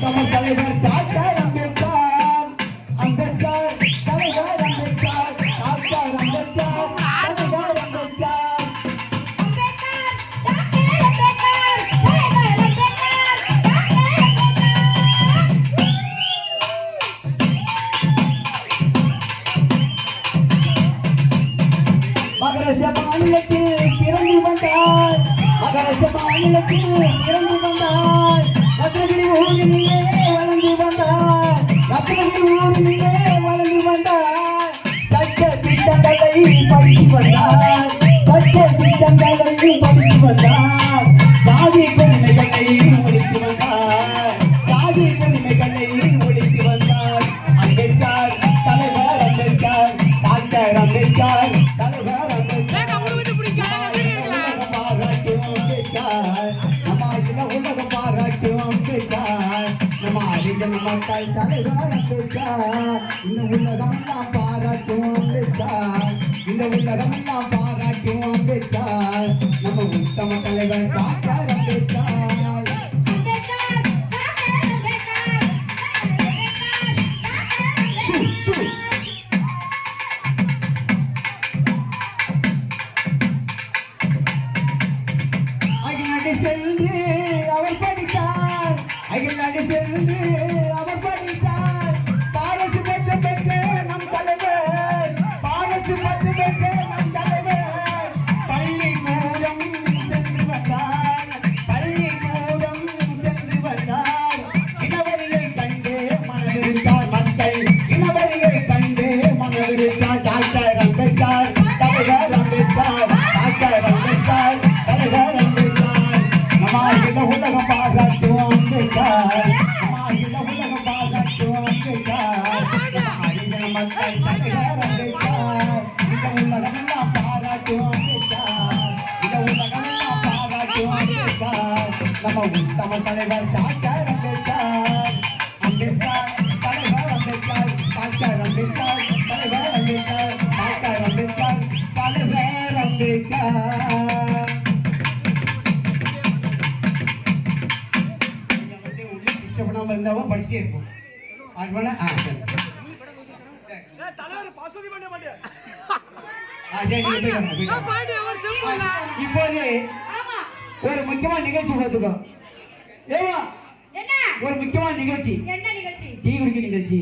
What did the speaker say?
நம்ம தலைவர் டாக்டர் அம்பேத்கர். அம்பேத்கர் தலைவர் அம்பேத்கர் டாக்டர் அம்பேத்கர் தலைவர் அம்பேத்கர். அம்பேத்கர் மாநிலத்தில் பிறந்து வந்தார். மகரஷ மாநிலத்தில் பிறந்து ரத்னகிரி ஊரினிலே வளர்ந்து வந்தார். ரத்னகிரி ஊரினிலே வளர்ந்து வந்தார். சட்ட திட்டங்களை படித்து வந்தார். சட்ட திட்டங்களை படித்து பாராட்டும் நம்ம ஹரிஜன மக்கள் தலைவர அம்பேத்கர். இந்த உலகம் எல்லாம் பாராட்டும் அம்பேத்கர். இந்த உலகம் எல்லாம் பாராட்டும் அம்பேத்கர். நம்ம உத்தம தலைவர் பாசார டாக்டர் அம்பேத்கர் அவர் படி படித்தார் அகில்நாடு சென்று அவர் படித்தார் பாரசு பெற்ற பெற்ற நம் தலைவர். பாரசு பெற்ற பெற்ற நம் தலைவர். பள்ளிக்கூடம் சென்று வந்தார். பள்ளிக்கூடம் சென்று வந்தார். கண்டு மனதிருந்தார் மக்கள். கண்டு மனதிருந்தார் டாக்டர் அம்பேத்கர் தலைவர் அம்பேத்கர் டாக்டர் அம்பேத்கர். மக்கள் இந்த உலகம் எல்லாம் இந்த உலகம் எல்லாம் நம்ம உத்தம தலைவர் டாக்டர் அம்பேத்கர் அம்பேத்கர் தலைவர் அம்பேத்கர் டாக்டர் அம்பேத்கர் தலைவர் அம்பேத்கர் டாக்டர் அம்பேத்கர் தலைவர் அம்பேத்கர் நீங்க வந்து இருப்போம். அது ஆ சரி. இப்போது ஆமா ஒரு முக்கியமான நிகழ்ச்சி பார்த்துக்கோ. ஏவா என்ன? ஒரு முக்கியமான நிகழ்ச்சி. என்ன நிகழ்ச்சி? டீ குடிக்க நிகழ்ச்சி.